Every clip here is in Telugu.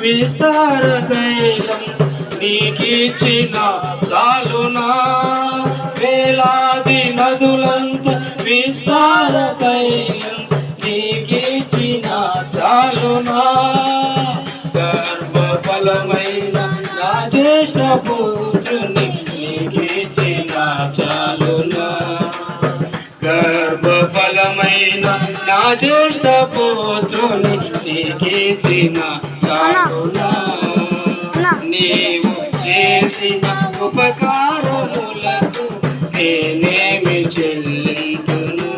విస్తార తైలం నీకిచ్చిన చాలునా? వేలాది నదులంత విస్తార తైలం నీకిచ్చిన చాలునా? గర్భఫలమైన నా పూజుని నా జ్యేష్ఠ పుత్రుని నీకిచ్చిన చాలునా? నీవు చేసిన ఉపకారములకు నేనేమి చెల్లింతును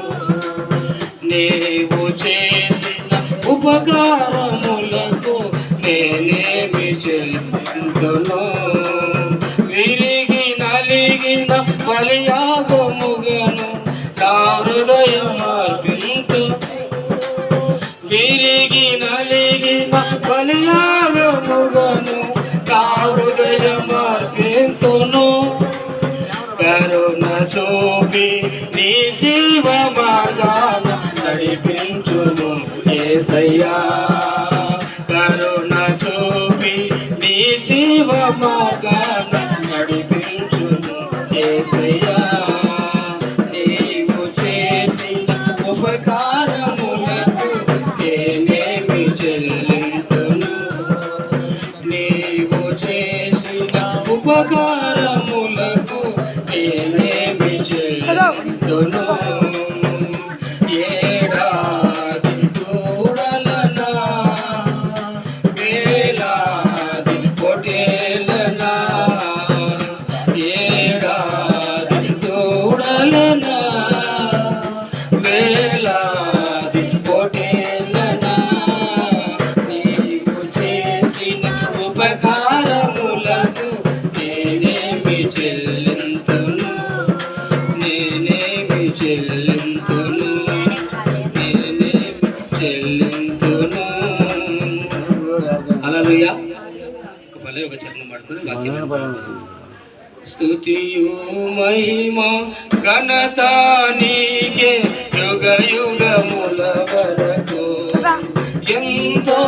నీవు చేసిన ఉపకారములకు నేనేమి నలిగిన బలియాగముగను నా హృదయం కరుణ చూపి నీ జీవ మార్గాన నడిపించును ఏసయ్యా. కరుణ చూపి నీ జీవ మార్గాన నడిపించును ఏసయ్యా. ఉపకారములకు నేనేమి చెల్లింతును ఏడాది చూడలనా? వేలాది కోటేలనా? ఏడాది చూడలనా? వేలాది కోటేలనా? నీవు చేసిన ఉపకారములకు పడుతుంది వాక్యం మహిమ ఘనత నీకే యుగ యుగముల వరకు ఎంతో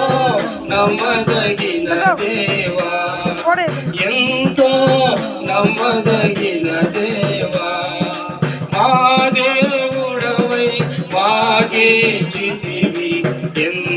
నమ్మదగిన దేవా ఎంతో నమ్మదగిన దేవా మా దేవుడవై మాకే చితివి ఎంత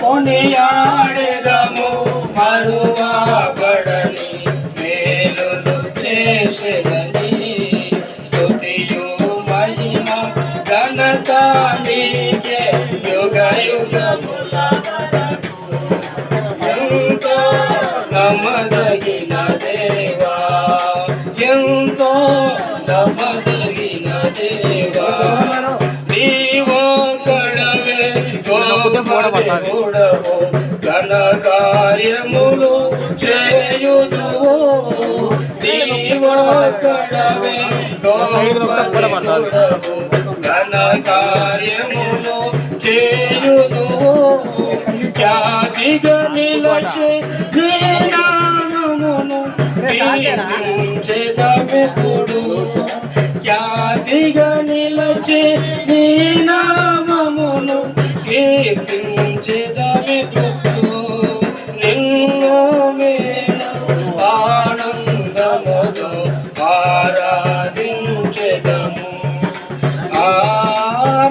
કોનિયાડે રમો મારુવા ગડની મેલો દુખે છે ગની સ્તુતિયો મહિમા ગણતા નીચે યોગાયુગ બોલા ఘన కార్యములు చేయుదువు నీవో ఘన కార్యములు చేయుదువు ఖ్యాతిగా నిలచే